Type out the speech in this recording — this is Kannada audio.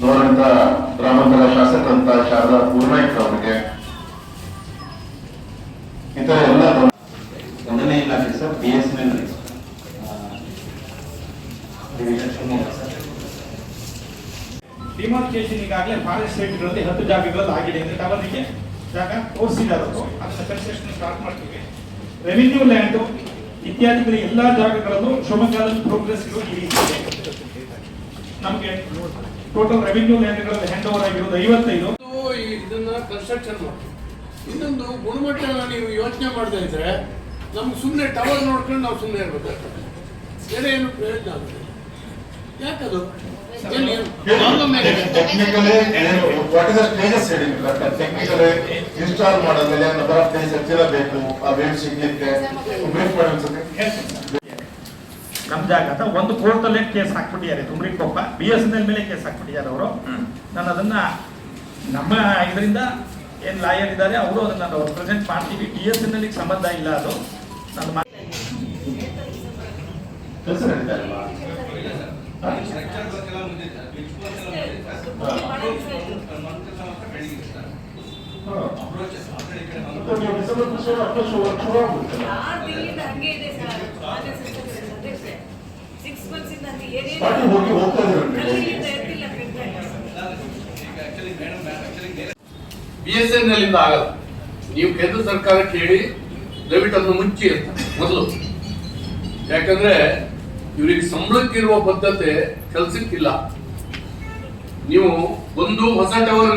ಗೌರವಿತ ಗ್ರಾಮಾಂತರ ಶಾಸಕರಂತ ಶಾರದಾ ಪೂರ್ಣಾಯ್ಕ ಅವರಿಗೆ ಇತರ ಎಲ್ಲ ಒಂದನೇ ಇಲಾಖೆ sir B S N L demarcation ಈಗಾಗಲೇ ಫಾರೆಸ್ಟ್ ಸೈಟ್ಗಳಲ್ಲಿ ಹತ್ತು ಜಾಗಗಳಲ್ಲಿ ಆಗಿದೆ ಅಂದ್ರೆ ಅವರಿಗೆ ಜಾಗ ತೋರಿಸಿದ್ದಾರೆ ಅದನ್ನ ಕನ್ಸ್ಟ್ರಕ್ಷನ್ ಸ್ಟಾರ್ಟ್ ಮಾಡ್ತೀವಿ. ರೆವಿನ್ಯೂ ಲ್ಯಾಂಡ್ ಇತ್ಯಾದಿಗಳ ಎಲ್ಲ ಜಾಗಗಳಲ್ಲೂ ಶಿವಮೊಗ್ಗದಲ್ಲಿ ಪ್ರೋಗ್ರೆಸ್ ಈ ರೀತಿ ಇದೆ. ನಮಗೆ ಟೋಟಲ್ ರೆವಿನ್ಯೂ ಲ್ಯಾಂಡ್ಗಳಲ್ಲಿ ಹ್ಯಾಂಡ್ ಓವರ್ ಆಗಿರೋದು ಐವತ್ತೈದು. ಇದನ್ನ ಕನ್ಸ್ಟ್ರಕ್ಷನ್ ಮಾಡಿ ಇನ್ನೊಂದು ಗುಣಮಟ್ಟ ನೀವು ಯೋಚನೆ ಮಾಡದೇ ಇದ್ರೆ ನಮ್ಗೆ ಸುಮ್ಮನೆ ಟವರ್ ನೋಡ್ಕೊಂಡು ನಾವು ಸುಮ್ಮನೆ ಇರ್ಬೇಕಾಗ್ತದೆ. ಬೇರೆ ಏನು ಪ್ರಯೋಜನ ಆಗುತ್ತೆ ಯಾಕದು? Technically what is the stages ಹೇಳಿಲ್ಲ ಟೆಕ್ನಿಕಲಿ ಇನ್ಸ್ಟಾಲ್ ಮಾಡಿದ್ಮೇಲೆ ನಂಬರ್ ಆಫ್ ಡೇಸ್ ಹೆಚ್ಚಿರಬೇಕು. ಆ ವೇವ್ ಸಿಗ್ಲಿಕ್ಕೆ ಬ್ರೀಫ್ ಮಾಡಿ ಅನ್ಸುತ್ತೆ. ನಮ್ಮ ಜಾಗ ಅಂತ ಒಂದು ಕೋರ್ಟಲ್ಲೇ case ಹಾಕ್ಬಿಟ್ಟಿದ್ದಾರೆ Tumari Koppa B S N L ಮೇಲೆ ಕೇಸ್ ಹಾಕ್ಬಿಟ್ಟಿದ್ದಾರೆ ಅವರು ನಾನು ಅದನ್ನ ನಮ್ಮ ಇದರಿಂದ ಏನು ಲಾಯರ್ ಇದ್ದಾರೆ ಅವರು ಅದನ್ನ ನಾವು ಪ್ರೆಸೆಂಟ್ ಮಾಡ್ತೀವಿ ಬಿ ಎಸ್ ಎನ್ ಎಲ್ ಸಂಬಂಧ ಇಲ್ಲ ಅದು ನಾನು ಅಪ್ರೋಚ್ ಇಂದ ಹಂಗೆ ಹೋಗ್ತಾ ಕಟ್ಟಾಗಿ. ಬಿ ಎಸ್ ಎನ್ ಎಲ್ ಇಂದ ಆಗಲ್ಲ. ನೀವು ಕೇಂದ್ರ ಸರ್ಕಾರಕ್ಕೆ ಹೇಳಿ ದಯವಿಟ್ಟು ಅದನ್ನು ಮುಚ್ಚಿ ಅಂತ ಮೊದಲು. ಯಾಕಂದ್ರೆ ಇವರಿಗೆ ಸಂಬಳಕ್ಕಿರುವ ಬದ್ಧತೆ ಕೆಲಸಕ್ಕಿಲ್ಲ. ನೀವು ಒಂದು ಹೊಸ ಟವರ್